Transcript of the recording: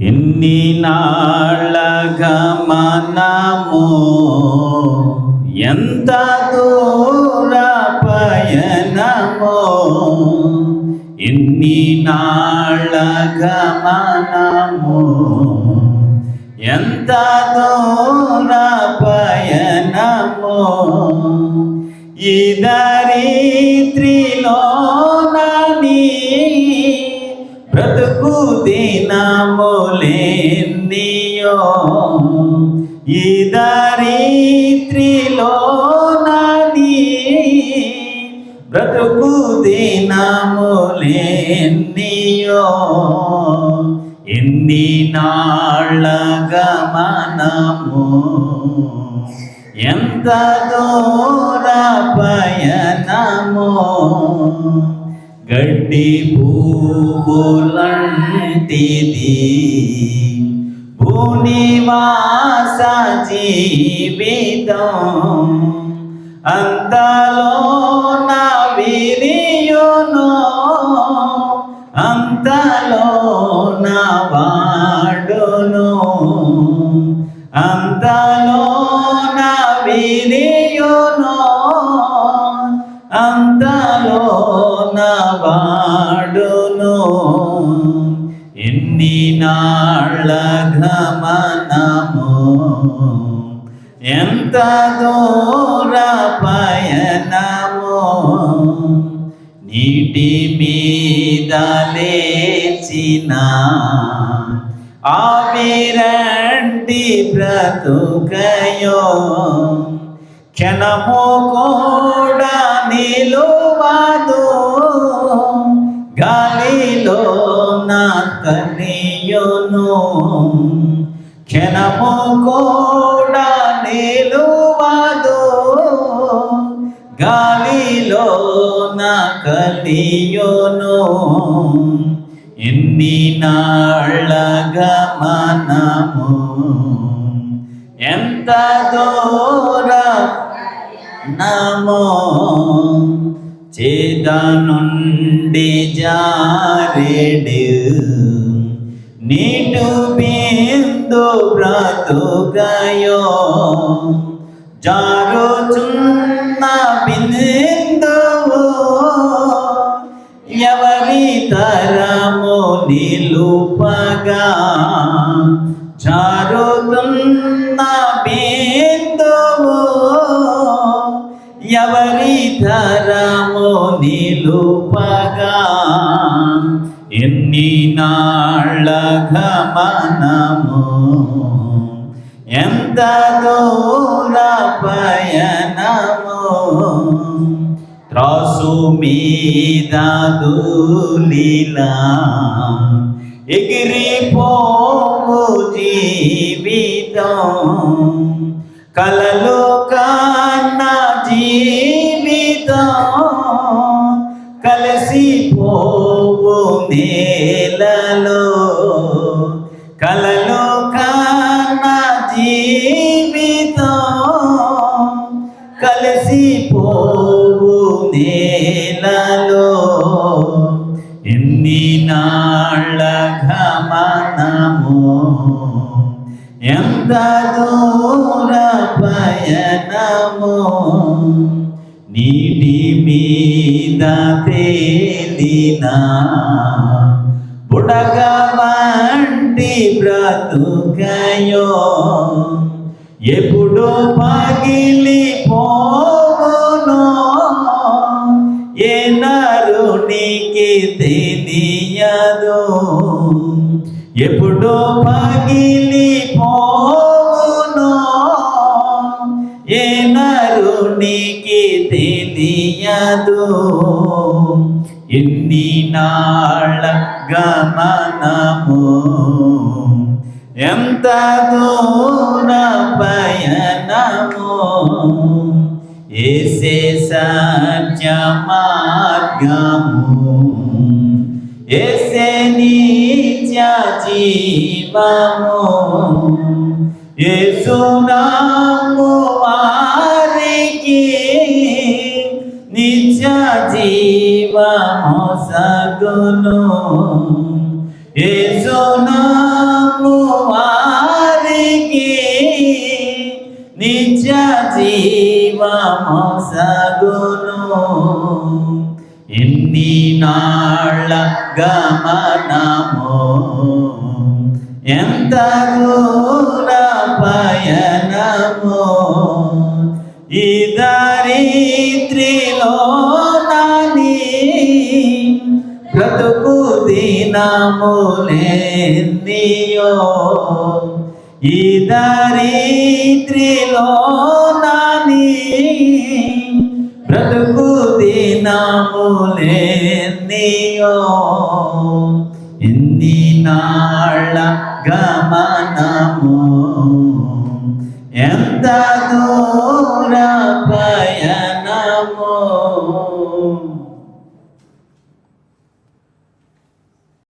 ఎన్ని నాళ్ళ ఎంత దూర పయనమో ఎన్ని నాళ్ళ ఎంత దూర పయనమో ఈ దరిత్రిలో దినములేనియో ఈ దరిత్రిలో నని బ్రతుకు దినములేనియో ఎన్ని నాళ్ళ గమనము ఎంత దూర పయనమో. గడ్డి పువ్వులంటిది భూనివాస జీవితం అంతలో నా విరియును అంతలో నా వాడును. అంతలో ఎన్ని నాళ్ళ గమనము ఎంత దూర పయనము? నీటి మీద లేచిన ఆవిరంటి బ్రతుకయో క్షణము కూడా కనియును క్షణము కూడా నిలువదు. గాలిలో నా కలియును ఎన్ని నాళ్ళ గమనము ఎంత దూర నమో. చేద నుండి జారెడు. బ్రతుకయో జారుచున్న బిందువు ఎవరి తరము నిలుపగా జారుతున్న బిందువు ఎవరి తరము నిలుపగా ఎన్ని నాళ్ళ గమనము ఎంత దూర పయనము త్రాసు మీద దూలిలా ఎగిరిపోవు జీవితం కలలు కా జీవితం కలిసిపోవు నేలలో. ఎన్ని నాళ్ళ గమనము ఎంత దూర పయనము నీటి మీద తేలినా బుడగ వంటి బ్రతుకయో ఎప్పుడు పగిలి పోవును. ఏ నరునికి తెలియదు. ఎప్పుడో పగిలి పోవును. ఏ నరునికి తెలియదు. ఎన్ని నాళ్ళ గమనము. ఎంత దూర పయనము ఏసే సత్య మార్గము ఏసే నిత్య జీవము. ఏసునాము వారికి నిత్య జీవము సగును. నిజ జీవము సగును ఎన్ని నాళ్ళ గమనము ఎంత దూర పయనము. ఇదరిత్రిలో నాని బ్రతుకు దినములేనియో ఈ దరిద్రిలో నాని బ్రతుకు దినములేందియో ఎన్ని నాళ్ళ గమనము ఎంత దూర పయ